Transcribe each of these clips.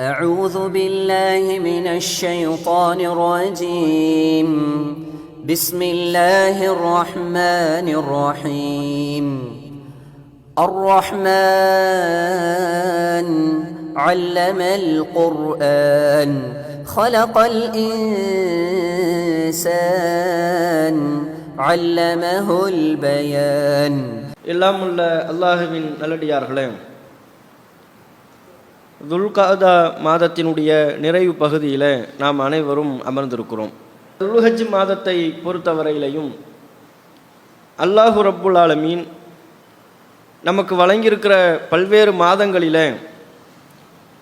أعوذ بالله من الشيطان الرجيم بسم الله الرحمن الرحيم الرحمن علم القرآن خلق الإنسان علمه البيان எல்லாம் உள்ள அல்லாஹுவின் நல்லடியார்களே துல்காதா மாதத்தினுடைய நிறைவு பகுதியில் நாம் அனைவரும் அமர்ந்திருக்கிறோம். துல்ஹஜ் மாதத்தை பொறுத்தவரையிலையும் அல்லாஹு ரப்புல் ஆலமீன் நமக்கு வழங்கியிருக்கிற பல்வேறு மாதங்களில்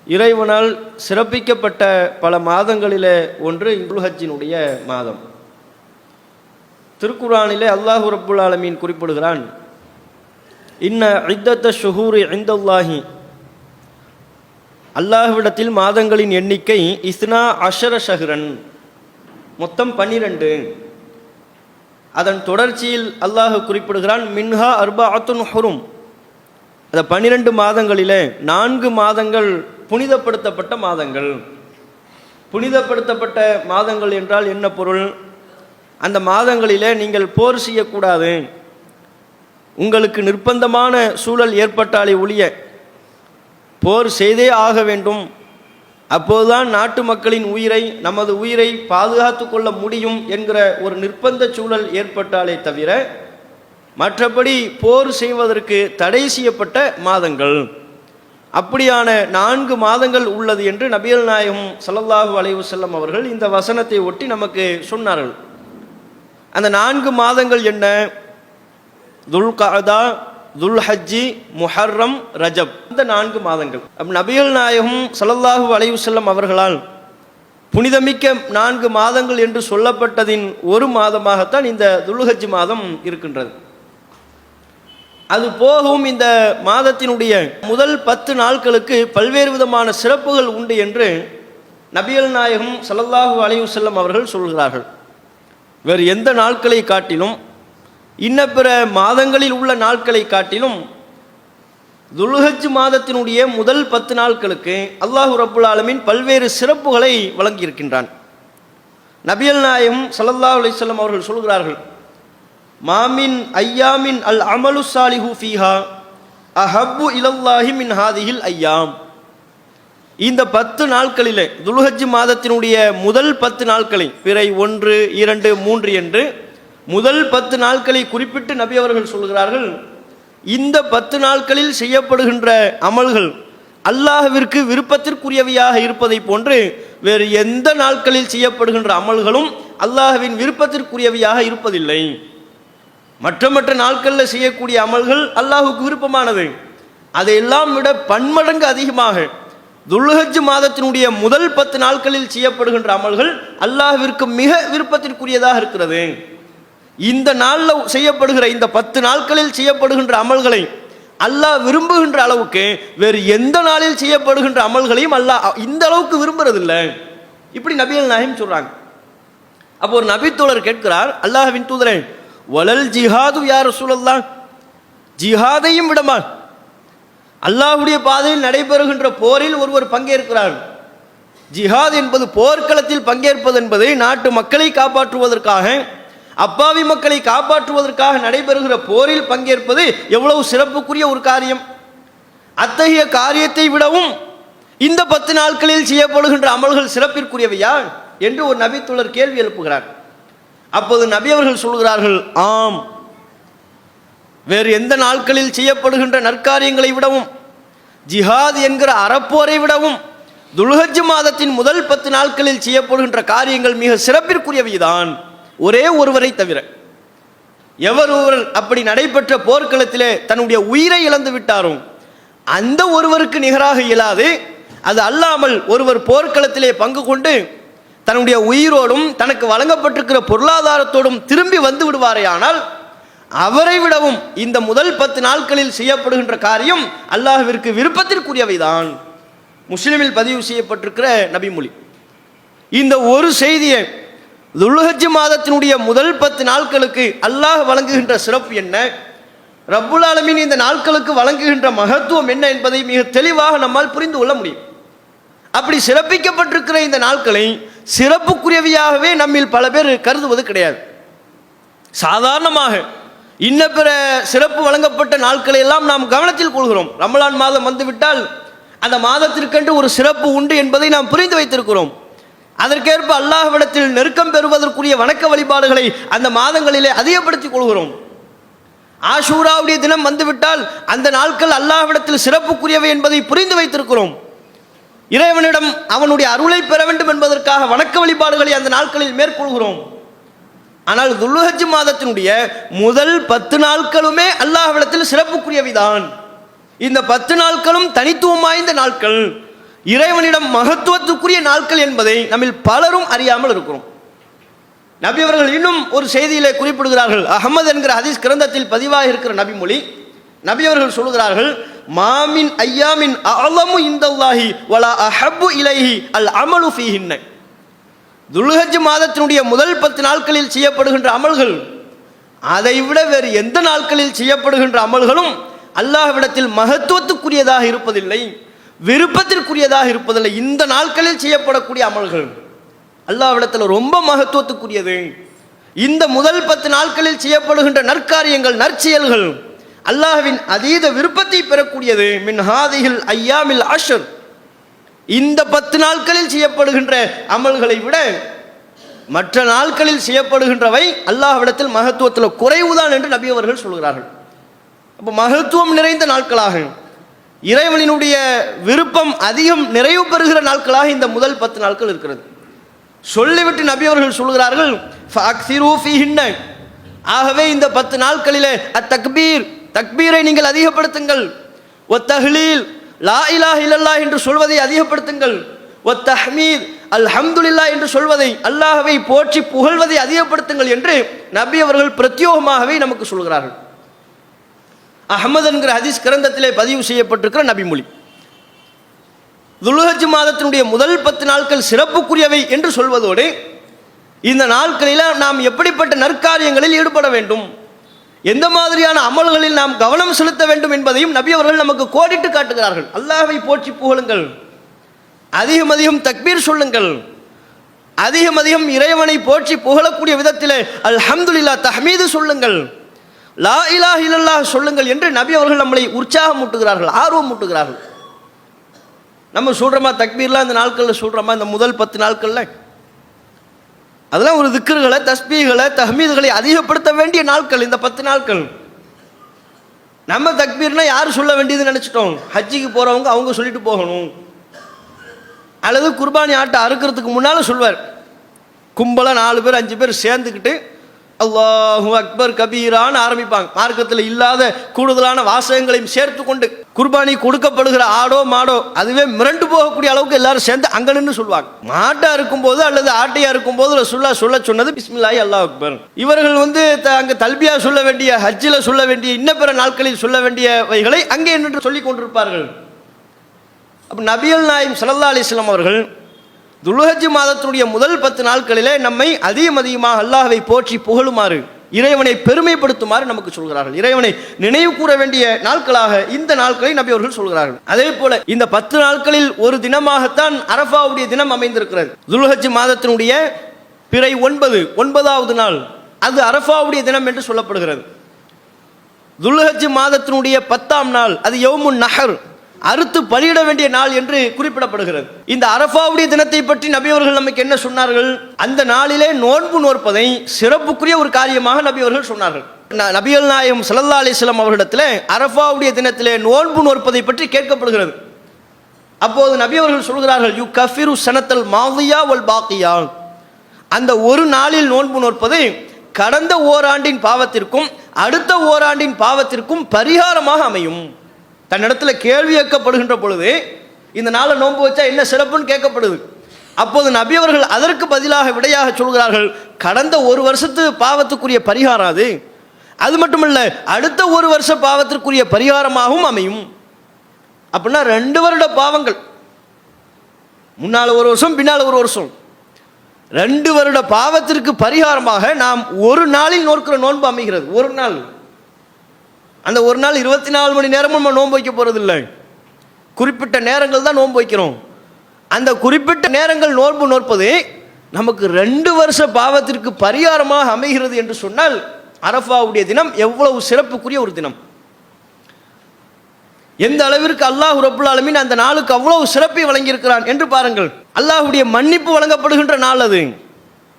இறைவனால் சிறப்பிக்கப்பட்ட பல மாதங்களிலே ஒன்று துல்ஹஜினுடைய மாதம். திருக்குறானிலே அல்லாஹு ரப்புல் ஆலமீன் குறிப்பிடுகிறான் இன்ன ஐத்தத்த ஷுஹூரி ஐந்தல்லாஹி அல்லாஹ்விடத்தில் மாதங்களின் எண்ணிக்கை இஸ்னா அஷர ஷஹ்ரன். மொத்தம் பன்னிரண்டு. அதன் தொடர்ச்சியில் அல்லாஹ் குறிப்பிடுகிறான் மின்ஹா அர்பா அத்துன் ஹுரும். அந்த பன்னிரண்டு மாதங்களிலே நான்கு மாதங்கள் புனிதப்படுத்தப்பட்ட மாதங்கள். புனிதப்படுத்தப்பட்ட மாதங்கள் என்றால் என்ன பொருள்? அந்த மாதங்களிலே நீங்கள் போர் செய்யக்கூடாது. உங்களுக்கு நிர்பந்தமான சூழல் ஏற்பட்டாலே ஒழிய போர் செய்தே ஆக வேண்டும். அப்போதுதான் நாட்டு மக்களின் உயிரை நமது உயிரை பாதுகாத்து கொள்ள முடியும் என்கிற ஒரு நிர்பந்த சூழல் ஏற்பட்டாலே தவிர மற்றபடி போர் செய்வதற்கு தடை செய்யப்பட்ட மாதங்கள். அப்படியான நான்கு மாதங்கள் உள்ளது என்று நபியல் நாயகம் ஸல்லல்லாஹு அலைஹி வஸல்லம் அவர்கள் இந்த வசனத்தை ஒட்டி நமக்கு சொன்னார்கள். அந்த நான்கு மாதங்கள் என்ன? துல்காதா துல்ஹஜ்ஜி முஹர்ரம் ரஜப். இந்த நான்கு மாதங்கள். அப் நபிகள் நாயகம் சல்லல்லாஹு அலைவு செல்லம் அவர்களால் புனிதமிக்க நான்கு மாதங்கள் என்று சொல்லப்பட்டதின் ஒரு மாதமாகத்தான் இந்த துல்ஹஜ் மாதம் இருக்கின்றது. அது போகவும் இந்த மாதத்தினுடைய முதல் பத்து நாட்களுக்கு பல்வேறு விதமான சிறப்புகள் உண்டு என்று நபிகள் நாயகம் சல்லல்லாஹு அலைவு செல்லம் அவர்கள் சொல்கிறார்கள். வேறு எந்த நாட்களை காட்டிலும் இன்ன பிற மாதங்களில் உள்ள நாட்களை காட்டிலும் துல்ஹஜ் மாதத்தினுடைய முதல் பத்து நாட்களுக்கு அல்லாஹு ரப்புல் ஆலமின் பல்வேறு சிறப்புகளை வழங்கியிருக்கின்றான். நபியல் நாயகம் ஸல்லல்லாஹு அலிசல்லம் அவர்கள் சொல்கிறார்கள் மாமின் ஐயாமின் அல் அமலு சாலிஹு ஃபீஹா அஹப்பு இலல்லாஹி மின் ஹாதிஹில் ஐயாம். இந்த பத்து நாட்களிலே துல்ஹஜ் மாதத்தினுடைய முதல் பத்து நாட்களை பிறை ஒன்று இரண்டு மூன்று என்று முதல் பத்து நாட்களை குறிப்பிட்டு நபி அவர்கள் சொல்கிறார்கள் இந்த பத்து நாட்களில் செய்யப்படுகின்ற அமல்கள் அல்லாஹவிற்கு விருப்பத்திற்குரியவையாக இருப்பதை போன்று வேறு எந்த நாட்களில் செய்யப்படுகின்ற அமல்களும் அல்லாஹவின் விருப்பத்திற்குரியவையாக இருப்பதில்லை. மற்ற மற்ற நாட்களில் செய்யக்கூடிய அமல்கள் அல்லாஹுக்கு விருப்பமானது. அதையெல்லாம் விட பன்மடங்கு அதிகமாக துல்ஹஜ் மாதத்தினுடைய முதல் பத்து நாட்களில் செய்யப்படுகின்ற அமல்கள் அல்லாஹிற்கு மிக விருப்பத்திற்குரியதாக இருக்கிறது. இந்த நாளில் செய்யப்படுகிற இந்த பத்து நாட்களில் செய்யப்படுகின்ற அமல்களை அல்லாஹ் விரும்புகின்ற அளவுக்கு வேறு எந்த நாளில் செய்யப்படுகின்ற அமல்களையும் அல்லாஹ் இந்த அளவுக்கு விரும்புறதில்ல. இப்படி நபிகள் நாயம் சொல்றாங்க. அப்போ ஒரு நபித்தோழர் கேட்கிறார் அல்லாஹின் தூதரே வளல் ஜிஹாது யார் சூழல்லா ஜிஹாதையும் விடமா? அல்லாஹ்வுடைய பாதையில் நடைபெறுகின்ற போரில் ஒருவர் பங்கேற்கிறார். ஜிஹாத் என்பது போர்க்களத்தில் பங்கேற்பது என்பது நாட்டு மக்களை காப்பாற்றுவதற்காக அப்பாவி மக்களை காப்பாற்றுவதற்காக நடைபெறுகிற போரில் பங்கேற்பது எவ்வளவு சிறப்புக்குரிய ஒரு காரியம். அத்தகைய காரியத்தை விடவும் இந்த பத்து நாட்களில் செய்யப்படுகின்ற அமல்கள் சிறப்பிற்குரியவையா என்று ஒரு நபித்துளர் கேள்வி எழுப்புகிறார். அப்போது நபி அவர்கள் சொல்கிறார்கள் ஆம். வேறு எந்த நாட்களில் செய்யப்படுகின்ற நற்காரியங்களை விடவும் ஜிஹாத் என்கிற அறப்போரை விடவும் துல்ஹஜ் மாதத்தின் முதல் பத்து நாட்களில் செய்யப்படுகின்ற காரியங்கள் மிக சிறப்பிற்குரியவைதான். ஒரே ஒருவரை தவிர எவர் ஒருவர் அப்படி நடைபெற்ற போர்க்களத்திலே தன்னுடைய உயிரை இழந்து விட்டாரோ அந்த ஒருவருக்கு நிகராக இயலாது. அது அல்லாமல் ஒருவர் போர்க்களத்திலே பங்கு கொண்டு தன்னுடைய உயிரோடும் தனக்கு வழங்கப்பட்டிருக்கிற பொருளாதாரத்தோடும் திரும்பி வந்து விடுவாரேயானால் அவரை விடவும் இந்த முதல் பத்து நாட்களில் செய்யப்படுகின்ற காரியம் அல்லாஹிற்கு விருப்பத்திற்குரியவைதான். முஸ்லிமில் பதிவு செய்யப்பட்டிருக்கிற நபிமொழி. இந்த ஒரு செய்தியை துல்ஹஜ் மாதத்தினுடைய முதல் பத்து நாட்களுக்கு அல்லாஹ் வழங்குகின்ற சிறப்பு என்ன? ரப்புல் ஆலமின் இந்த நாட்களுக்கு வழங்குகின்ற மகத்துவம் என்ன என்பதை மிக தெளிவாக நம்மால் புரிந்து கொள்ள முடியும். அப்படி சிறப்பிக்கப்பட்டிருக்கிற இந்த நாட்களை சிறப்புக்குரியவையாகவே நம்மில் பல பேர் கருதுவது கிடையாது. சாதாரணமாக இன்ன பிற சிறப்பு வழங்கப்பட்ட நாட்களை எல்லாம் நாம் கவனத்தில் கொள்கிறோம். ரமலான் மாதம் வந்துவிட்டால் அந்த மாதத்திற்கென்று ஒரு சிறப்பு உண்டு என்பதை நாம் புரிந்து வைத்திருக்கிறோம். அதற்கேற்ப அல்லாஹ்விடத்தில் நெருக்கம் பெறுவதற்குரிய வணக்க வழிபாடுகளை அந்த மாதங்களிலே அதிகப்படுத்திக் கொள்கிறோம். ஆஷூராவுடைய தினம் வந்துவிட்டால் அந்த நாட்கள் அல்லாஹ்விடத்தில் சிறப்புக்குரியவை என்பதை புரிந்து வைத்திருக்கிறோம். இறைவனிடம் அவனுடைய அருளை பெற வேண்டும் என்பதற்காக வணக்க வழிபாடுகளை அந்த நாட்களில் மேற்கொள்கிறோம். ஆனால் துல்லுஹஜ் மாதத்தினுடைய முதல் பத்து நாட்களுமே அல்லாஹ்விடத்தில் சிறப்புக்குரியவைதான். இந்த பத்து நாட்களும் தனித்துவம் வாய்ந்த நாட்கள். இறைவனிடம் மகத்துவத்துக்குரிய நாட்கள் என்பதை நம்மில் பலரும் அறியாமல் இருக்கிறோம். நபி அவர்கள் இன்னும் ஒரு செய்தியிலே குறிப்பிடுகிறார்கள். அகமது என்கிற ஹதீஸ் கிரந்தத்தில் பதிவாக இருக்கிற நபிமொழி நபி அவர்கள் சொல்லுகிறார்கள் மாமின் ஐயாமின் அலமு இந்தல்லாஹி வலா அஹப்பு இலைஹி அல் அமலு ஃபீஹின்ன. துல்ஹஜ் மாதத்தினுடைய முதல் பத்து நாட்களில் செய்யப்படுகின்ற அமல்கள் அதை விட வேறு எந்த நாட்களில் செய்யப்படுகின்ற அமல்களும் அல்லாஹ்விடத்தில் மகத்துவத்துக்குரியதாக இருப்பதில்லை. விருப்பத்திற்குரியதாக இருப்பதில்லை. இந்த நாட்களில் செய்யப்படக்கூடிய அமல்கள். அல்லாவிடத்தில் ரொம்ப மகத்துவத்துக்குரியது. இந்த முதல் பத்து நாட்களில் செய்யப்படுகின்ற நற்காரியங்கள் நற்செயல்கள் அல்லாஹ்வின் அதீத விருப்பத்தை பெறக்கூடியது. மின் ஹாதிகள் ஐயாமில் ஆஷர் இந்த பத்து நாட்களில் செய்யப்படுகின்ற அமல்களை விட மற்ற நாட்களில் செய்யப்படுகின்றவை அல்லாஹ்விடத்தில் மகத்துவத்தில் குறைவுதான் என்று நபி அவர்கள் சொல்கிறார்கள். அப்போ மகத்துவம் நிறைந்த நாட்களாக இறைவனினுடைய விருப்பம் அதிகம் நிறைவு பெறுகிற நாட்களாக இந்த முதல் பத்து நாட்கள் இருக்கிறது. சொல்லிவிட்டு நபி அவர்கள் சொல்கிறார்கள் ஆகவே இந்த பத்து நாட்களிலே அத்தக்பீர் தக்பீரை நீங்கள் அதிகப்படுத்துங்கள். ஒ தஹ்லீல் லா இலா இல்லல்லா என்று சொல்வதை அதிகப்படுத்துங்கள். ஒ தஹ்மீத் அல்ஹம்துலில்லா என்று சொல்வதை அல்லாஹவை போற்றி புகழ்வதை அதிகப்படுத்துங்கள் என்று நபி அவர்கள் பிரத்யோகமாகவே நமக்கு சொல்கிறார்கள். அஹமது என்கிற ஹதீஸ் கிரந்தத்திலே பதிவு செய்யப்பட்டிருக்கிற நபிமொழி துலுஹஜ் மாதத்தினுடைய முதல் பத்து நாட்கள் சிறப்புக்குரியவை என்று சொல்வதோடு இந்த நாட்களில் நாம் எப்படிப்பட்ட நற்காரியங்களில் ஈடுபட வேண்டும் எந்த மாதிரியான அமல்களில் நாம் கவனம் செலுத்த வேண்டும் என்பதையும் நபி அவர்கள் நமக்கு கோடிட்டு காட்டுகிறார்கள். அல்லாஹை போற்றி புகழுங்கள். அதிகம் அதிகம் தக்பீர் சொல்லுங்கள். அதிகம் அதிகம் இறைவனை போற்றி புகழக்கூடிய விதத்தில் அல்ஹம்துல்லா தஹமீது சொல்லுங்கள். லா இலா இல்லல்லாஹ் சொல்லுங்கள் என்று நபி அவர்கள் நம்மளை உற்சாகம் மூட்டுகிறார்கள் ஆர்வம் மூட்டுகிறார்கள். நம்ம சொல்கிறோமா தக்பீர்லாம் இந்த நாட்களில் சொல்கிறோமா இந்த முதல் பத்து நாட்களில்? அதெல்லாம் ஒரு திக்கர்களை தஸ்பீகளை தஹ்மீதுகளை அதிகப்படுத்த வேண்டிய நாட்கள் இந்த பத்து நாட்கள். நம்ம தக்பீர்னா யார் சொல்ல வேண்டியதுன்னு நினச்சிட்டோம். ஹஜ்ஜிக்கு போகிறவங்க அவங்க சொல்லிட்டு போகணும். அல்லது குர்பானி ஆட்டை அறுக்கிறதுக்கு முன்னால் சொல்வார். கும்பலாக நாலு பேர் அஞ்சு பேர் சேர்ந்துக்கிட்டு அல்லாஹூ அக்பர் கபீரான்னு ஆரம்பிப்பாங்க. மார்க்கத்தில் இல்லாத கூடுதலான வாசகங்களையும் சேர்த்து கொண்டு குர்பானி கொடுக்கப்படுகிற ஆடோ மாடோ அதுவே மிரண்டு போகக்கூடிய அளவுக்கு எல்லாரும் சேர்ந்து அங்கன்னு சொல்லுவாங்க. மாட்டா இருக்கும்போது அல்லது ஆட்டையா இருக்கும்போது ரசுல்லா சொல்ல சொன்னது பிஸ்மில்லாய் அல்லாஹ் அக்பர். இவர்கள் வந்து த- அங்க தல்பியா சொல்ல வேண்டிய ஹஜ்ஜில் சொல்ல வேண்டிய இன்ன பிற நாட்களில் சொல்ல வேண்டியவைகளை அங்கே நின்று சொல்லிக் கொண்டிருப்பார்கள். அப்போ நபியல் நாயம் சல்லா அலிஸ்லாம் அவர்கள் துல்ஹஜ் மாதத்தினுடைய முதல் பத்து நாட்களிலே நம்மை அதிகம் அதிகமாக அல்லாஹ்வை போற்றி புகழுமாறு இறைவனை பெருமைப்படுத்துமாறு நமக்கு சொல்கிறார்கள். இறைவனை நினைவு கூற வேண்டிய நாட்களாக இந்த நாட்களை நபி அவர்கள் சொல்கிறார்கள். அதே போல இந்த பத்து நாட்களில் ஒரு தினமாகத்தான் அரஃபாவுடைய தினம் அமைந்திருக்கிறது. துல்ஹஜ் மாதத்தினுடைய பிறை ஒன்பது ஒன்பதாவது நாள். அது அரஃபாவுடைய தினம் என்று சொல்லப்படுகிறது. துல்ஹஜ் மாதத்தினுடைய பத்தாம் நாள் அது யௌமுன் நஹர். அறுத்து பலியிட வேண்டிய நாள் என்று குறிப்பிடப்படுகிறது. இந்த அரபாவுடைய தினத்தை பற்றி நபியவர்கள் நமக்கு என்ன சொன்னார்கள்? அந்த நாளிலே நோன்பு நோற்பதை சிறப்புக்குரிய ஒரு காரியமாக நபியவர்கள் சொன்னார்கள். நபியல் நாயகம் சல்லா அலிஸ்லாம் அவர்களிடத்தில் அரபாவுடைய அரஃபாவுடைய தினத்திலே நோன்பு நோற்பதை பற்றி கேட்கப்படுகிறது. அப்போது நபியவர்கள் சொல்கிறார்கள் யு கஃபிரு சனத்தல் மாவியா வல் பாக்கியா அந்த ஒரு நாளில் நோன்பு நோற்பது கடந்த ஓராண்டின் பாவத்திற்கும் அடுத்த ஓராண்டின் பாவத்திற்கும் பரிகாரமாக அமையும். தன்னிடத்தில் கேள்வி கேட்கப்படுகின்ற பொழுது இந்த நாளை நோன்பு வச்சா என்ன சிறப்புன்னு கேட்கப்படுது. அப்போது நபி அவர்கள் அதற்கு பதிலாக விடையாக சொல்கிறார்கள் கடந்த ஒரு வருஷத்து பாவத்துக்குரிய பரிகாரம் அது. அது மட்டுமல்ல அடுத்த ஒரு வருஷ பாவத்திற்குரிய பரிகாரமாகவும் அமையும். அப்படின்னா ரெண்டு வருட பாவங்கள். முன்னால் ஒரு வருஷம் பின்னால் ஒரு வருஷம். ரெண்டு வருட பாவத்திற்கு பரிகாரமாக நாம் ஒரு நாளில் நோக்கிற நோன்பு அமைகிறது. ஒரு நாள். அந்த ஒரு நாள் இருபத்தி நாலு மணி நேரமும் நம்ம நோன்பு வைக்க போகிறது இல்லை குறிப்பிட்ட நேரங்கள் தான் நோன்பு வைக்கிறோம். அந்த குறிப்பிட்ட நேரங்கள் நோன்பு நோற்பது நமக்கு ரெண்டு வருஷ பாவத்திற்கு பரிகாரமாக அமைகிறது என்று சொன்னால் அரஃபாவுடைய தினம் எவ்வளவு சிறப்புக்குரிய ஒரு தினம். எந்த அளவிற்கு அல்லாஹ் ரப்புல் அந்த நாளுக்கு அவ்வளவு சிறப்பை வழங்கியிருக்கிறான் என்று பாருங்கள். அல்லாஹுடைய மன்னிப்பு வழங்கப்படுகின்ற நாள் அது.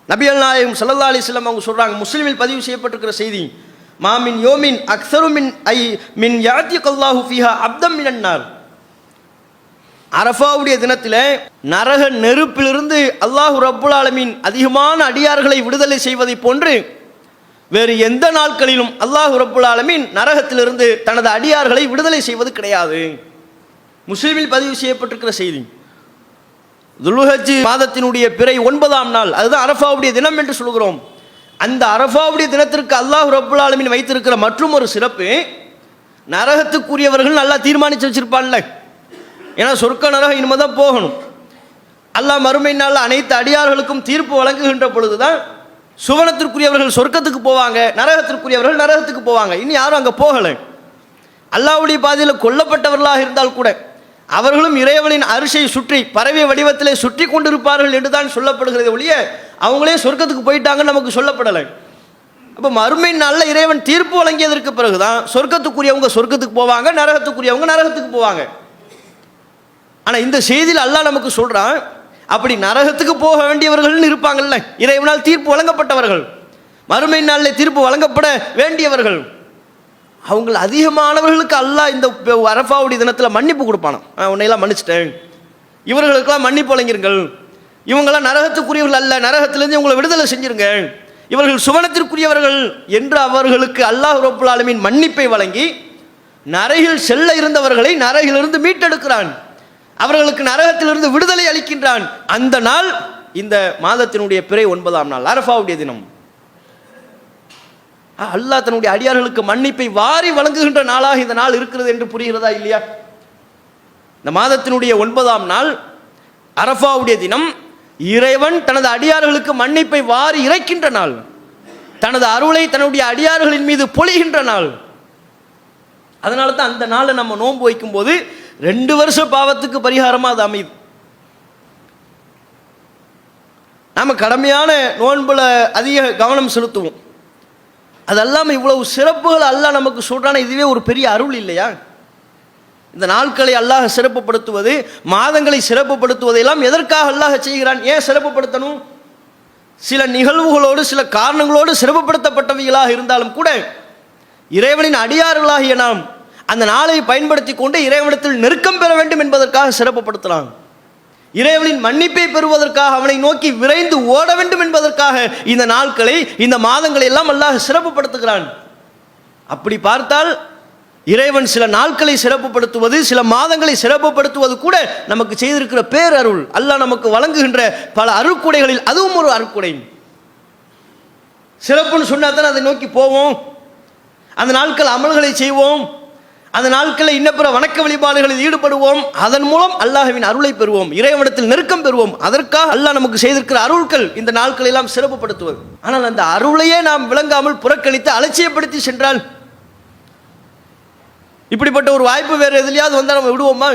நபியல் நாயகம் சல்லா அலிஸ்லாம் அவங்க சொல்கிறாங்க முஸ்லீமில் பதிவு செய்யப்பட்டிருக்கிற செய்தி. மாமின் யோமின் அக்சருமின் ஐ மின் யாத்தி கல்லாஹு ஃபிஹா அப்தம் மினன்னார் அரஃபாவுடைய தினத்தில் நரக நெருப்பிலிருந்து அல்லாஹ் ரப்புல் ஆலமின் அதிகமான அடியார்களை விடுதலை செய்வதை போன்று வேறு எந்த நாட்களிலும் அல்லாஹு ரப்புல் ஆலமின் நரகத்திலிருந்து தனது அடியார்களை விடுதலை செய்வது கிடையாது. முஸ்லீமில் பதிவு செய்யப்பட்டிருக்கிற செய்தி. துல்ஹஜ் மாதத்தினுடைய பிறை ஒன்பதாம் நாள் அதுதான் அரஃபாவுடைய தினம் என்று சொல்கிறோம். அந்த அரஃபாவுடைய தினத்திற்கு அல்லாஹ் ரப்புல் ஆலமின் வைத்திருக்கிற மற்றும் ஒரு சிறப்பு நரகத்துக்குரியவர்கள் நல்லா தீர்மானித்து வச்சிருப்பான்ல. ஏன்னா சொர்க்க நரகம் இனிமே தான் போகணும். அல்லாஹ் மறுமை நாளில் அனைத்து அடியார்களுக்கும் தீர்ப்பு வழங்குகின்ற பொழுதுதான் சுவனத்திற்குரியவர்கள் சொர்க்கத்துக்கு போவாங்க நரகத்திற்குரியவர்கள் நரகத்துக்கு போவாங்க. இனி யாரும் அங்கே போகலை. அல்லாஹ்வுடைய பாதையில் கொல்லப்பட்டவர்களாக இருந்தால் கூட அவர்களும் இறைவனின் அரிசை சுற்றி பறவை வடிவத்திலே சுற்றி கொண்டிருப்பார்கள் என்று தான் சொல்லப்படுகிறது ஒழிய அவங்களே சொர்க்கத்துக்கு போயிட்டாங்கன்னு நமக்கு சொல்லப்படலை. அப்போ மறுமை நாளில் இறைவன் தீர்ப்பு வழங்கியதற்கு பிறகுதான் சொர்க்கத்துக்குரியவங்க சொர்க்கத்துக்கு போவாங்க நரகத்துக்குரியவங்க நரகத்துக்கு போவாங்க. ஆனால் இந்த செய்தியில் அல்லாஹ் நமக்கு சொல்கிறான் அப்படி நரகத்துக்கு போக வேண்டியவர்கள்னு இருப்பாங்கல்ல இறைவனால் தீர்ப்பு வழங்கப்பட்டவர்கள். மறுமை நாளில் தீர்ப்பு வழங்கப்பட வேண்டியவர்கள். அவங்கள அதிகமானவர்களுக்கு அல்லாஹ் இந்த அரஃபாவுடைய தினத்தில் மன்னிப்பு கொடுப்பானாம். "நான் உன்னையெல்லாம் மன்னிச்சிட்டேன். இவர்களுக்கெல்லாம் மன்னிப்பு வழங்கிருங்கள். இவங்கெல்லாம் நரகத்துக்குரியவர்கள் அல்ல. நரகத்திலேருந்து இவங்களை விடுதலை செஞ்சிருங்க. இவர்கள் சுவனத்திற்குரியவர்கள் என்று அவர்களுக்கு அல்லாஹ் ரப்புல் மன்னிப்பை வழங்கி நரகில் செல்ல இருந்தவர்களை நரகிலிருந்து மீட்டெடுக்கிறான். அவர்களுக்கு நரகத்திலிருந்து விடுதலை அளிக்கின்றான். அந்த நாள் இந்த மாதத்தினுடைய பிறை ஒன்பதாம் நாள் அரஃபாவுடைய தினம். அல்லாஹ் தன்னுடைய அடியார்களுக்கு மன்னிப்பை வாரி வழங்குகின்ற நாளாக இந்த நாள் இருக்கிறது என்று புரிகிறதா இல்லையா? இந்த மாதத்தினுடைய ஒன்பதாம் நாள் அரஃபாவுடைய தினம் இறைவன் தனது அடியார்களுக்கு மன்னிப்பை வாரி இறைக்கின்ற நாள் தனது அருளை தன்னுடைய அடியார்களின் மீது பொழிகின்ற நாள். அதனால தான் அந்த நாளை நம்ம நோன்பு வைக்கும்போது ரெண்டு வருஷ பாவத்துக்கு பரிகாரமாக அது அமையுது. நாம் கடமையான நோன்புல அதிக கவனம் செலுத்துவோம். அதெல்லாம் இவ்வளவு சிறப்புகள் அல்லாஹ் நமக்கு சொல்றானே இதுவே ஒரு பெரிய அருள் இல்லையா? இந்த நாட்களை அல்லாஹ் சிறப்புப்படுத்துவது மாதங்களை சிறப்புப்படுத்துவதெல்லாம் எதற்காக அல்லாஹ் செய்கிறான்? ஏன் சிறப்புப்படுத்தணும் சில நிகழ்வுகளோடு சில காரணங்களோடு சிறப்புப்படுத்தப்பட்டவைகளாக இருந்தாலும் கூட இறைவனின் அடியார்களாகிய நாம் அந்த நாளை பயன்படுத்தி கொண்டு இறைவனத்தில் நெருக்கம் பெற வேண்டும் என்பதற்காக சிறப்புப்படுத்தலாம் இறைவனின் மன்னிப்பை பெறுவதற்காக அவனை நோக்கி விரைந்து ஓட வேண்டும் என்பதற்காக இந்த நாட்களை இந்த மாதங்களை எல்லாம் அல்லாஹ் சிறப்புப்படுத்துகிறான் அப்படி பார்த்தால் இறைவன் சில நாட்களை சிறப்புப்படுத்துவது சில மாதங்களை சிறப்புப்படுத்துவது கூட நமக்கு செய்திருக்கிற பேரருள் அல்லாஹ் நமக்கு வழங்குகின்ற பல அருக்குடைகளில் அதுவும் ஒரு அருக்குடை சிறப்புன்னு சொன்னா தானே அதை நோக்கி போவோம். அந்த நாட்கள் அமல்களை செய்வோம். அந்த நாட்களில் இன்னப்புற வணக்க வழிபாடுகளில் ஈடுபடுவோம். அதன் மூலம் அல்லாஹுவின் அருளை பெறுவோம். இறைவனத்தில் நெருக்கம் பெறுவோம். அதற்காக அல்லாஹ் நமக்கு செய்திருக்கிற அருள்கள் இந்த நாட்களை எல்லாம் சிறப்புப்படுத்துவது ஆனால் அந்த அருளையே நாம் விளங்காமல் புறக்கணித்து அலட்சியப்படுத்தி சென்றால் இப்படிப்பட்ட ஒரு வாய்ப்பு வேறு எதுலையாவது வந்தால் நம்ம விடுவோமா?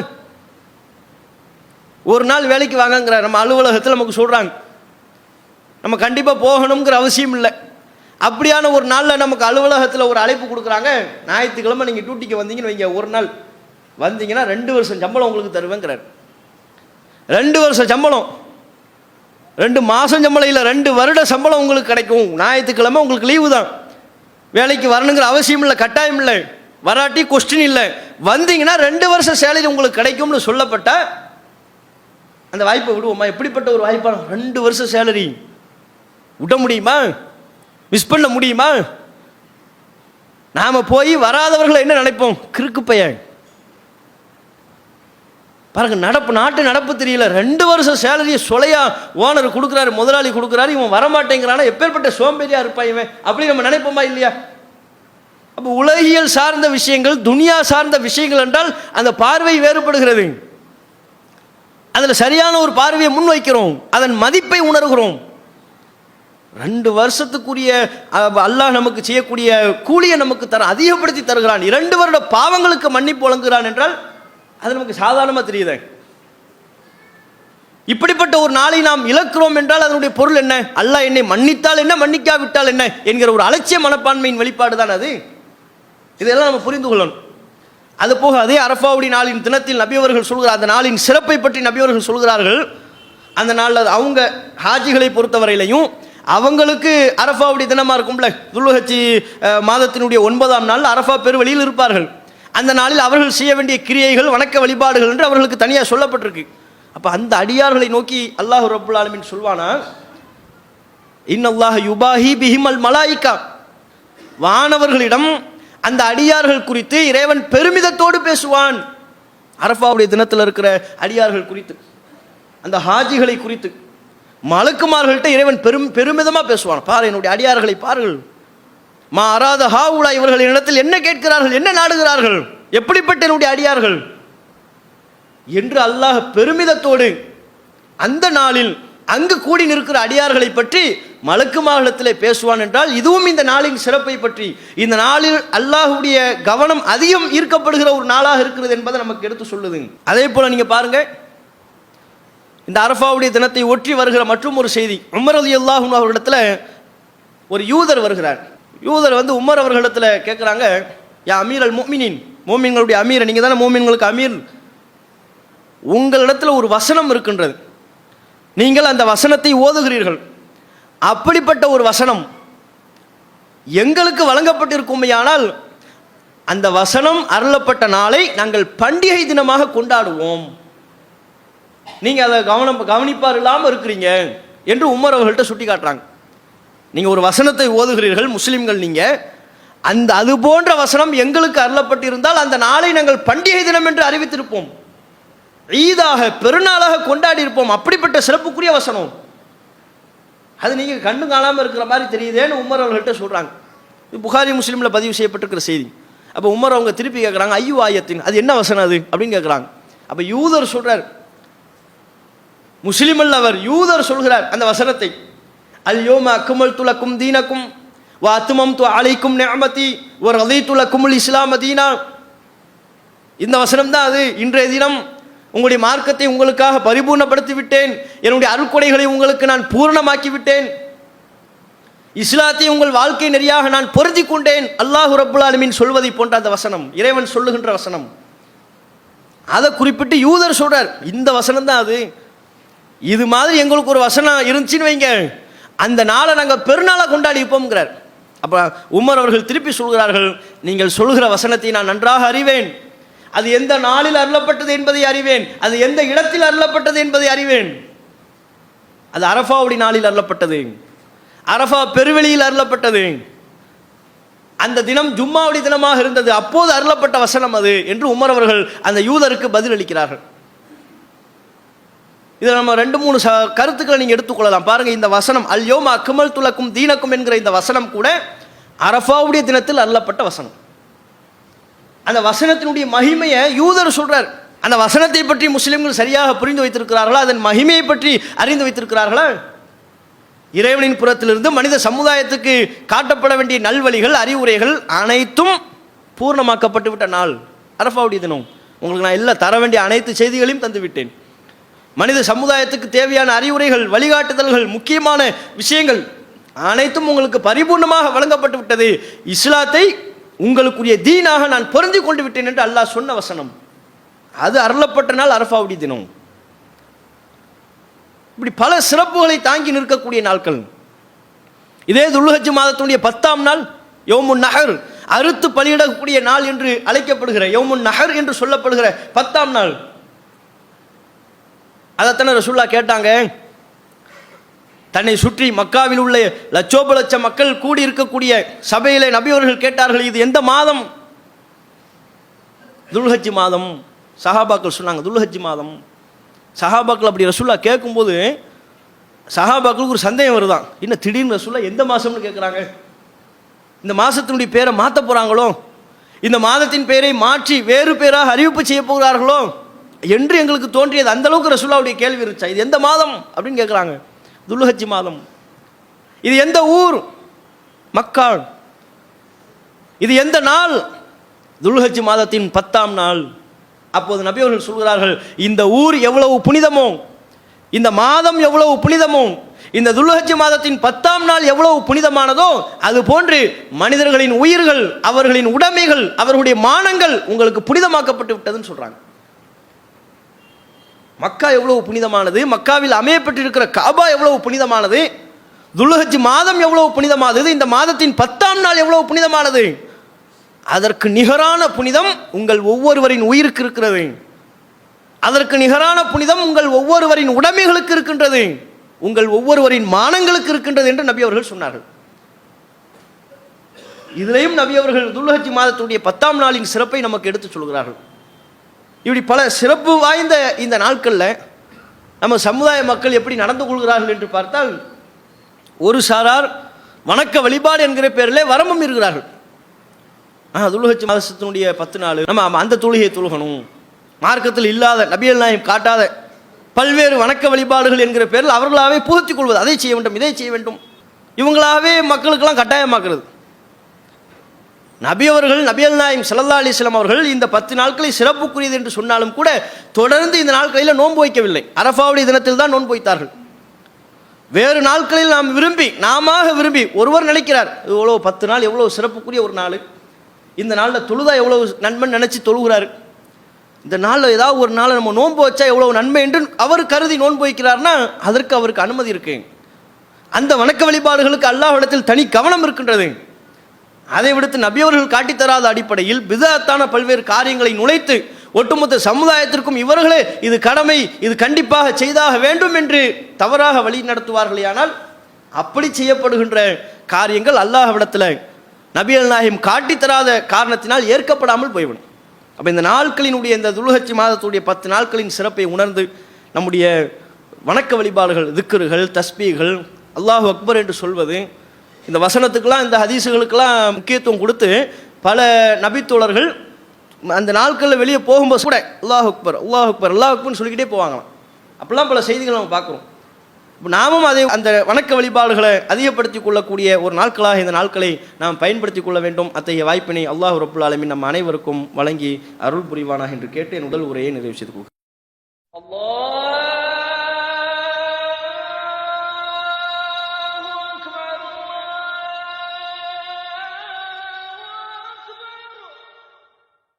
ஒரு நாள் வேலைக்கு வாங்கங்கிற நம்ம அலுவலகத்தில் நமக்கு சொல்கிறாங்க நம்ம கண்டிப்பாக போகணுங்கிற அவசியம் இல்லை. அப்படியான ஒரு நாளில் நமக்கு அலுவலகத்தில் ஒரு அழைப்பு கொடுக்குறாங்க. ஞாயிற்றுக்கிழமை நீங்கள் டியூட்டிக்கு வந்தீங்கன்னு வைங்க ஒரு நாள். வந்தீங்கன்னா ரெண்டு வருஷம் சம்பளம் உங்களுக்கு தருவேங்கிறார். ரெண்டு வருஷம் சம்பளம். ரெண்டு மாதம் சம்பளம் இல்லை ரெண்டு வருட சம்பளம் உங்களுக்கு கிடைக்கும். ஞாயிற்றுக்கிழமை உங்களுக்கு லீவு தான். வேலைக்கு வரணுங்கிற அவசியம் இல்லை கட்டாயம் இல்லை. வராட்டி கொஸ்டின் இல்லை. வந்தீங்கன்னா ரெண்டு வருஷம் சேலரி உங்களுக்கு கிடைக்கும்னு சொல்லப்பட்ட அந்த வாய்ப்பை விடுவோமா? எப்படிப்பட்ட ஒரு வாய்ப்பான? ரெண்டு வருஷம் சேலரி விட முடியுமா? மிஸ் பண்ண முடியுமா? நாம போய் வராதவர்களை என்ன நினைப்போம்? கிறுக்கு பையன். பாருங்க நடப்பு நாட்டு நடப்பு தெரியல. ரெண்டு வருஷம் சேலரியை சொலையா ஓனர் கொடுக்குறாரு முதலாளி கொடுக்குறாரு இவன் வரமாட்டேங்கிறானா? எப்பேற்பட்ட சோம்பேறியா இருப்பான் இவன்? அப்படி நம்ம நினைப்போமா இல்லையா? அப்போ உலகியல் சார்ந்த விஷயங்கள் துனியா சார்ந்த விஷயங்கள் என்றால் அந்த பார்வை வேறுபடுகிறது. அதில் சரியான ஒரு பார்வையை முன்வைக்கிறோம். அதன் மதிப்பை உணர்கிறோம். ரெண்டு வருஷத்துக்குரிய அல்லாஹ் நமக்கு செய்யக்கூடிய கூலியை நமக்கு தர அதிகப்படுத்தி தருகிறான். இரண்டு வருட பாவங்களுக்கு மன்னிப்பு வழங்குகிறான் என்றால் அது நமக்கு சாதாரணமாக தெரியுது. இப்படிப்பட்ட ஒரு நாளை நாம் இழக்கிறோம் என்றால் அதனுடைய பொருள் என்ன? அல்லாஹ் என்னை மன்னித்தால் என்ன? மன்னிக்காவிட்டால் என்ன? என்கிற ஒரு அலட்சிய மனப்பான்மையின் வெளிப்பாடு தான் அது. இதெல்லாம் நம்ம புரிந்து கொள்ளணும். அது போக அதே அரஃபாவுடைய நாளின் தினத்தில் நபியவர்கள் சொல்கிறார் அந்த நாளின் சிறப்பை பற்றி நபியவர்கள் சொல்கிறார்கள். அந்த நாளில் அவங்க ஹாஜிகளை பொறுத்தவரையிலையும் அவங்களுக்கு அரஃபாவுடைய தினமாக இருக்கும்ல. துல்லுஹச்சி மாதத்தினுடைய ஒன்பதாம் நாள் அரஃபா பெருவழியில் இருப்பார்கள். அந்த நாளில் அவர்கள் செய்ய வேண்டிய கிரியைகள் வணக்க வழிபாடுகள் என்று அவர்களுக்கு தனியாக சொல்லப்பட்டிருக்கு. அப்போ அந்த அடியார்களை நோக்கி அல்லாஹு ரபுல் ஆலமின் சொல்வானா? இன்னல்லாஹ் யுபாஹி பிஹிமல் மலாயிகா. வானவர்களிடம் அந்த அடியார்கள் குறித்து இறைவன் பெருமிதத்தோடு பேசுவான். அரஃபாவுடைய தினத்தில் இருக்கிற அடியார்கள் குறித்து அந்த ஹாஜிகளை குறித்து. மலக்குமார்கள்ட்ட இறைவன் பெரும் பெருமிதமாக பேசுவான். பாரு என்னுடைய அடியார்களை பாருங்கள். மா அராத ஹாவுலா இவர்கள் இடத்தில் என்ன கேட்கிறார்கள் என்ன நாடுகிறார்கள்? எப்படிப்பட்ட என்னுடைய அடியார்கள்? என்று அல்லாஹ் பெருமிதத்தோடு அந்த நாளில் அங்கு கூடி நிற்கிற அடியார்களை பற்றி மலக்குமாகலத்திலே பேசுவான் என்றால் இதுவும் இந்த நாளின் சிறப்பை பற்றி. இந்த நாளில் அல்லாஹுடைய கவனம் அதிகம் ஈர்க்கப்படுகிற ஒரு நாளாக இருக்கிறது என்பதை நமக்கு எடுத்து சொல்லுது. அதே போல நீங்க பாருங்க இந்த அரஃபாவுடைய தினத்தை ஒற்றி வருகிற மற்றும் ஒரு செய்தி. உமர் அலி அல்லாஹும் அவர்களிடத்தில் ஒரு யூதர் வருகிறார். யூதர் வந்து உமர் அவர்களிடத்தில் கேட்குறாங்க யா அமீர் அல் மோமினின் மோமின்களுடைய அமீர் நீங்கள் தானே மோமின்களுக்கு அமீர்? உங்களிடத்தில் ஒரு வசனம் இருக்கின்றது. நீங்கள் அந்த வசனத்தை ஓதுகிறீர்கள். அப்படிப்பட்ட ஒரு வசனம் எங்களுக்கு வழங்கப்பட்டிருக்குமையானால் அந்த வசனம் அருளப்பட்ட நாளை நாங்கள் பண்டிகை தினமாக கொண்டாடுவோம். நீங்கள் அதை கவனம் கவனிப்பார் இல்லாமல் இருக்கிறீங்க என்று உமர் அவர்கள்ட்ட சுட்டி காட்டுறாங்க நீங்கள் ஒரு வசனத்தை ஓதுகிறீர்கள் முஸ்லீம்கள் நீங்கள் அந்த அது போன்ற வசனம் எங்களுக்கு அருளப்பட்டிருந்தால் அந்த நாளை நாங்கள் பண்டிகை தினம் என்று அறிவித்திருப்போம். ஈதாக பெருநாளாக கொண்டாடி இருப்போம். அப்படிப்பட்ட சிறப்புக்குரிய வசனம். அது நீங்கள் கண்டு காணாமல் இருக்கிற மாதிரி தெரியுதேன்னு உமர் அவர்கள்ட்ட சொல்கிறாங்க இது புகாரி முஸ்லீமில் பதிவு செய்யப்பட்டிருக்கிற செய்தி. அப்போ உமர் அவங்க திருப்பி கேட்குறாங்க ஐயோ ஆயத்தின். அது என்ன வசனம் அது? அப்படின்னு கேட்குறாங்க அப்போ யூதர் சொல்கிறார் முஸ்லிம் அவர் யூதர் சொல்கிறார் அந்த வசனத்தை. அல் யோம அக்குமல் துலக்கும் தீனக்கும் வா அத்துமம் து அலைக்கும் நியமதி ஒரு ரதை துலக்குமுல் இஸ்லாம தீனா. இந்த வசனம் தான் அது. இன்றைய தினம் உங்களுடைய மார்க்கத்தை உங்களுக்காக பரிபூர்ணப்படுத்தி விட்டேன் என்னுடைய அருட்கொடைகளை உங்களுக்கு நான் பூரணமாக்கி விட்டேன் இஸ்லாத்தை உங்கள் வாழ்க்கை நெறியாக நான் பொருதி கொண்டேன். அல்லாஹு ரபுல் ஆலமீன் சொல்வதை போன்ற அந்த வசனம் இறைவன் சொல்லுகின்ற வசனம். அதை குறிப்பிட்டு யூதர் சொல்றார். இந்த வசனம் தான் அது. இது மாதிரி எங்களுக்கு ஒரு வசனம் இருந்துச்சுன்னு வைங்க அந்த நாளை நாங்கள் பெருநாளாக கொண்டாடி இருப்போம்ங்கிறார். அப்போ உமர் அவர்கள் திருப்பி சொல்கிறார்கள் நீங்கள் சொல்கிற வசனத்தை நான் நன்றாக அறிவேன். அது எந்த நாளில் அருளப்பட்டது என்பதை அறிவேன். அது எந்த இடத்தில் அருளப்பட்டது என்பதை அறிவேன். அது அரஃபாவுடைய நாளில் அருளப்பட்டது. அரஃபா பெருவெளியில் அருளப்பட்டது. அந்த தினம் ஜும்மாவுடைய தினமாக இருந்தது. அப்போது அருளப்பட்ட வசனம் அது என்று உமர் அவர்கள் அந்த யூதருக்கு பதில் இதை இதில் நம்ம ரெண்டு மூணு ச கருத்துக்களை நீங்கள் எடுத்துக்கொள்ளலாம். பாருங்கள் இந்த வசனம் அல்யோம் அக்குமல் துலக்கும் தீனக்கும் என்கிற இந்த வசனம் கூட அரஃபாவுடைய தினத்தில் அல்லப்பட்ட வசனம். அந்த வசனத்தினுடைய மகிமையை யூதர் சொல்கிறார் அந்த வசனத்தை பற்றி முஸ்லிம்கள் சரியாக புரிந்து வைத்திருக்கிறார்களா? அதன் மகிமையை பற்றி அறிந்து வைத்திருக்கிறார்களா? இறைவனின் புறத்திலிருந்து மனித சமுதாயத்துக்கு காட்டப்பட வேண்டிய நல்வழிகள் அறிவுரைகள் அனைத்தும் பூர்ணமாக்கப்பட்டு விட்ட நாள். அரஃபாவுடைய தினம். உங்களுக்கு நான் எல்லாம் தர வேண்டிய அனைத்து செய்திகளையும் தந்துவிட்டேன். மனித சமுதாயத்துக்கு தேவையான அறிவுரைகள் வழிகாட்டுதல்கள் முக்கியமான விஷயங்கள் அனைத்தும் உங்களுக்கு பரிபூர்ணமாக வழங்கப்பட்டு விட்டது. இஸ்லாத்தை உங்களுக்குரிய தீனாக நான் பொருந்தி கொண்டு விட்டேன் என்று அல்லாஹ் சொன்ன வசனம். அது அருளப்பட்ட நாள் அரஃபாவுடைய தினம். இப்படி பல சிறப்புகளை தாங்கி நிற்கக்கூடிய நாட்கள். இதே துல்ஹஜ் மாதத்துடைய பத்தாம் நாள் யோமுன் நகர் அறுத்து பலியிடக்கூடிய நாள் என்று அழைக்கப்படுகிற யோமுன் நகர் என்று சொல்லப்படுகிற பத்தாம் நாள். அதைத்தானே ரசுல்லா கேட்டாங்க. தன்னை சுற்றி மக்காவில் உள்ள லட்சோப லட்ச மக்கள் கூடி இருக்கக்கூடிய சபையிலே நபியவர்கள் கேட்டார்கள் இது எந்த மாதம்? துல்ஹஜ் மாதம். சஹாபாக்கள் சொன்னாங்க துல்ஹஜ் மாதம். சஹாபாக்கள் அப்படி ரசுல்லா கேட்கும்போது சஹாபாக்களுக்கு ஒரு சந்தேகம் வருதான். என்ன திடீர்னு ரசுல்லா எந்த மாதம்னு கேட்குறாங்க? இந்த மாதத்தினுடைய பேரை மாற்ற போகிறாங்களோ இந்த மாதத்தின் பெயரை மாற்றி வேறு பேராக அறிவிப்பு செய்ய போகிறார்களோ? என்று எங்களுக்கு தோன்றியது. அந்த அளவுக்கு ரசுல்லாவுடைய கேள்வி இருந்துச்சா? இது எந்த மாதம் அப்படின்னு கேட்குறாங்க. துல்ஹஜி மாதம். இது எந்த ஊர்? மக்கள் இது எந்த நாள்? துல்ஹஜி மாதத்தின் பத்தாம் நாள். அப்போது நபி அவர்கள் சொல்கிறார்கள் இந்த ஊர் எவ்வளவு புனிதமோ இந்த மாதம் எவ்வளவு புனிதமோ இந்த துல்ஹஜி மாதத்தின் பத்தாம் நாள் எவ்வளவு புனிதமானதோ அது போன்று மனிதர்களின் உயிர்கள் அவர்களின் உடைமைகள் அவர்களுடைய மானங்கள் உங்களுக்கு புனிதமாக்கப்பட்டு விட்டதுன்னு சொல்கிறாங்க மக்கா எவ்வளவு புனிதமானது? மக்காவில் அமையப்பட்டிருக்கிற காபா எவ்வளவு புனிதமானது? துல்ஹஜ் மாதம் எவ்வளவு புனிதமானது? இந்த மாதத்தின் பத்தாம் நாள் எவ்வளவு புனிதமானது? அதற்கு நிகரான புனிதம் உங்கள் ஒவ்வொருவரின் உயிருக்கு இருக்கிறது. அதற்கு நிகரான புனிதம் உங்கள் ஒவ்வொருவரின் உடைமைகளுக்கு இருக்கின்றது. உங்கள் ஒவ்வொருவரின் மானங்களுக்கு இருக்கின்றது என்று நபி அவர்கள் சொன்னார்கள். இதிலையும் நபி அவர்கள் துல்ஹஜ் மாதத்துடைய பத்தாம் நாளின் சிறப்பை நமக்கு எடுத்துச் சொல்கிறார்கள். இப்படி பல சிறப்பு வாய்ந்த இந்த நாட்களில் நம்ம சமுதாய மக்கள் எப்படி நடந்து கொள்கிறார்கள் என்று பார்த்தால் ஒரு சாரார் வணக்க வழிபாடு என்கிற பேரில் வரம்பும் இருக்கிறார்கள். ஆ துலுகச்சி மாதத்தினுடைய பத்து நாள் நம்ம அந்த தொழுகையை தொழுகணும். மார்க்கத்தில் இல்லாத நபியல் நாயம் காட்டாத பல்வேறு வணக்க வழிபாடுகள் என்கிற பேரில் அவர்களாகவே புகுத்திக் கொள்வது. அதை செய்ய வேண்டும் இதை செய்ய வேண்டும். இவங்களாகவே மக்களுக்கெல்லாம் கட்டாயமாக்குறது. நபி அவர்கள் நபியல் நாயம் சல்லா அலிஸ்லாம் அவர்கள் இந்த பத்து நாட்களை சிறப்புக்குரியது என்று சொன்னாலும் கூட தொடர்ந்து இந்த நாட்களில் நோன்பு வைக்கவில்லை. அரஃபாவுடைய தினத்தில் தான் நோன்பு வைத்தார்கள். வேறு நாட்களில் நாம் விரும்பி நாம விரும்பி ஒருவர் நினைக்கிறார் இவ்வளோ பத்து நாள் எவ்வளோ சிறப்புக்குரிய ஒரு நாள். இந்த நாளில் தொழுதா எவ்வளவு நண்பன் நினச்சி தொழுகிறாரு. இந்த நாளில் ஏதாவது ஒரு நாள் நம்ம நோன்பு வச்சா எவ்வளோ நன்மை என்று அவர் கருதி நோன்பு வைக்கிறார்னா அதற்கு அவருக்கு அனுமதி இருக்கு அந்த வணக்க வழிபாடுகளுக்கு அல்லாஹ் இடத்தில் தனி கவனம் இருக்கின்றது. அதை விடுத்து நபியவர்கள் காட்டித்தராத அடிப்படையில் விதத்தான பல்வேறு காரியங்களை நுழைத்து ஒட்டுமொத்த சமுதாயத்திற்கும் இவர்களே இது கடமை இது கண்டிப்பாக செய்தாக வேண்டும் என்று தவறாக வழி நடத்துவார்களேயானால் அப்படி செய்யப்படுகின்ற காரியங்கள் அல்லாஹ்விடத்தில் நபியல் நாயகம் காட்டித்தராத காரணத்தினால் ஏற்கப்படாமல் போய்விடும். அப்போ இந்த நாட்களினுடைய இந்த துலுகச்சி மாதத்துடைய பத்து நாட்களின் சிறப்பை உணர்ந்து நம்முடைய வணக்க வழிபாடுகள் திக்கர்கள் தஸ்பீகள் அல்லாஹ் அக்பர் என்று சொல்வது இந்த வசனத்துக்கெலாம் இந்த ஹதீஸுகளுக்கெல்லாம் முக்கியத்துவம் கொடுத்து பல நபித்தோழர்கள் அந்த நாட்களில் வெளியே போகும்போது கூட அல்லாஹ் அக்பர் அல்லாஹ் அக்பர் அல்லாஹ் அக்பர்னு சொல்லிக்கிட்டே போவாங்களாம். அப்படிலாம் பல செய்திகள் நம்ம பார்க்குறோம். இப்போ நாமும் அதை அந்த வணக்க வழிபாடுகளை அதிகப்படுத்திக் கொள்ளக்கூடிய ஒரு நாட்களாக இந்த நாட்களை நாம் பயன்படுத்தி கொள்ள வேண்டும். அத்தகைய வாய்ப்பினை அல்லாஹ் ரபுல் ஆலமின் நம் அனைவருக்கும் வழங்கி அருள் புரிவானாக என்று கேட்டு என் உடல் உரையை நிறைவு செய்து கொள்கிறேன்.